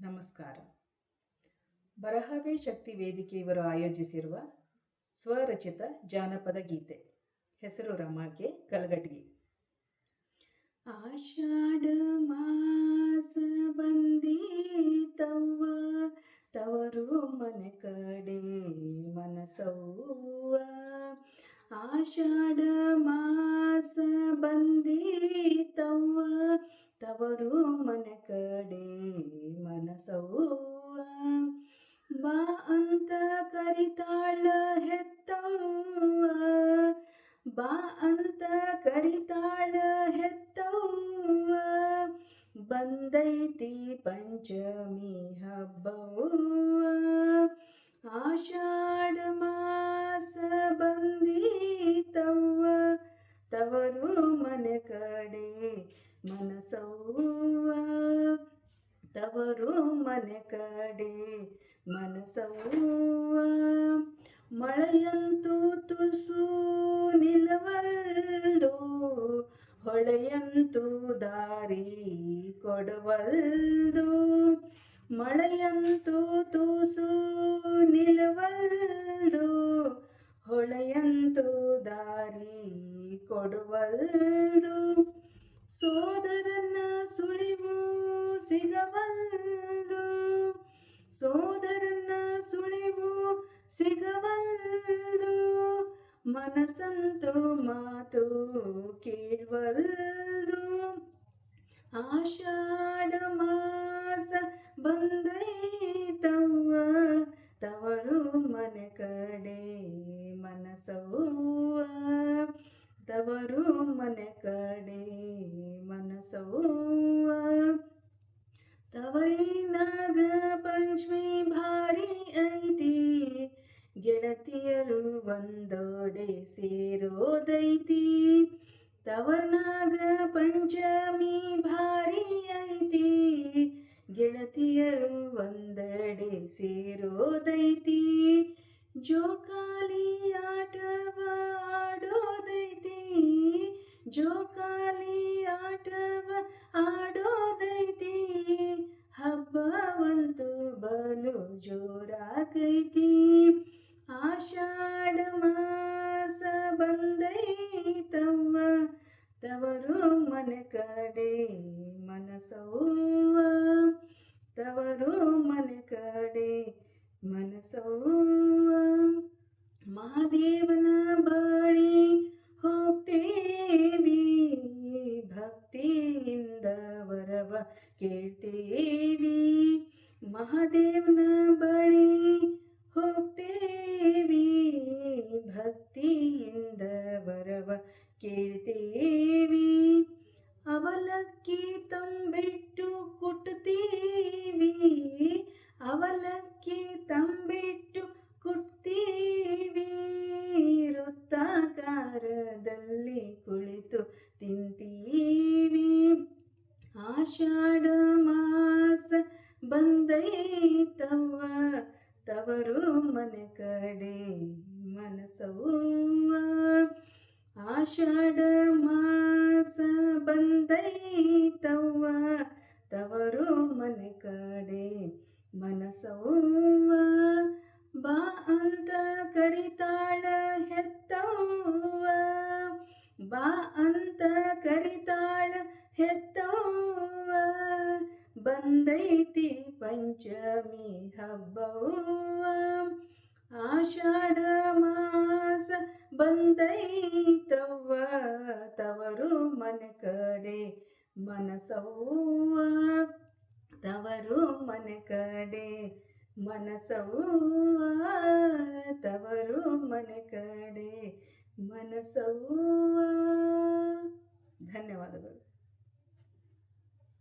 ನಮಸ್ಕಾರ. ಬರಹವೇ ಶಕ್ತಿ ವೇದಿಕೆ ಇವರು ಆಯೋಜಿಸಿರುವ ಸ್ವರಚಿತ ಜಾನಪದ ಗೀತೆ. ಹೆಸರು ರಮಾಕೆ ಕಲಗಟ್ಗಿ. ಆಷಾಢ ಮಾಸ ಬಂದೀತವ್ವ ತವರು ಮನೆ ಕಡೆ ಮನಸವ್ವ. ಆಷಾಢ ಮಾಸ ಬಂದೀತವ್ವ ತವರು ಬಾ ಅಂತ ಕರಿತಾಳ ಹೆತ್ತವ್ವ. ಬಾ ಅಂತ ಕರಿತಾಳ ಹೆತ್ತವ್ವ. ಬಂದೈತಿ ಪಂಚಮಿ ಹಬ್ಬವ ಆಷಾಢ ಮಾಸ ಬಂದೀತವ್ವ. ತವರು ಮನೆ ಕಡೆ ಮನಸವ್ವ. ತವರು ಮನೆ ಕಡೆ ಮನಸವ್ವ ಮಳೆಯಂತೂ ತುಸು ನಿಲ್ಲವಲ್ದು, ಹೊಳೆಯಂತೂ ದಾರಿ ಕೊಡವಲ್ದು. ಮಳೆಯಂತೂ ತುಸು ನಿಲ್ಲವಲ್ದು, ಹೊಳೆಯಂತೂ ದಾರಿ ಕೊಡುವಲ್ದು. ಸೋದರನ ಸುಳಿವು ಸಿಗವಲ್ದು ಸೋದರನ ಸುಳಿವು ಸಿಗವಲ್ದು ಮನಸ್ಸಂತೂ ಮಾತು ಕೇಳ್ವಲ್ದು. ಆಷಾಢ ಮಾಸ ಬಂದೈತವ್ವ, ತವರು ಮನೆ ಕಡೆ ಮನಸವ್ವ. ತವರು ಮನೆ ಕಡೆ ಮನಸವ್ವ ತವರಿನಾಗ ಪಂಚಮಿ ಭಾರಿ ಐತಿ ಗೆಳತಿಯರು ಒಂದೋಡೆ ಸೇರೋದೈತಿ. ತವರ್ನಾಗ ಪಂಚಮಿ ಭಾರಿ ಐತಿ ಬಲು ಜೋರಾಗೈತಿ ಆಷಾಢ ಮಾಸ ಬಂದೈತವ್ವ ತವರು ಮನೆ ಕಡೆ ಮನಸವ್ವ ತವರು ಮನೆ ಕಡೆ ಮನಸವ್ವ ಮಹಾದೇವನ ಬಳಿ ಹೋಗ್ತೇವಿ ಭಕ್ತಿಯಿಂದ ವರವ ಕೇಳ್ತೇವಿ महादेव न बळी होते ಬಂದೈತವ್ವ ತವರು ಮನೆ ಕಡೆ ಮನಸವ್ವ. ಆಷಾಢ ಮಾಸ ಬಂದೈತವ್ವ, ತವರು ಮನೆ ಕಡೆ ಮನಸವ್ವ. ಬಾ ಅಂತ ಕರಿತಾಳ ಹೆತ್ತವ್ವ, ಬಾ ಅಂತ ಕರಿತಾಳ ಹೆತ್ತವ್ವ. ಬಂದೈತಿ ಪಂಚಮಿ ಹಬ್ಬವ್ವ ಆಷಾಢ ಮಾಸ ಬಂದೈತವ್ವ ತವರು ಮನೆ ಕಡೆ ಮನಸವ್ವ ತವರು ಮನೆ ಕಡೆ ಮನಸವ್ವ ತವರು ಮನೆ ಕಡೆ ಮನಸವ್ವ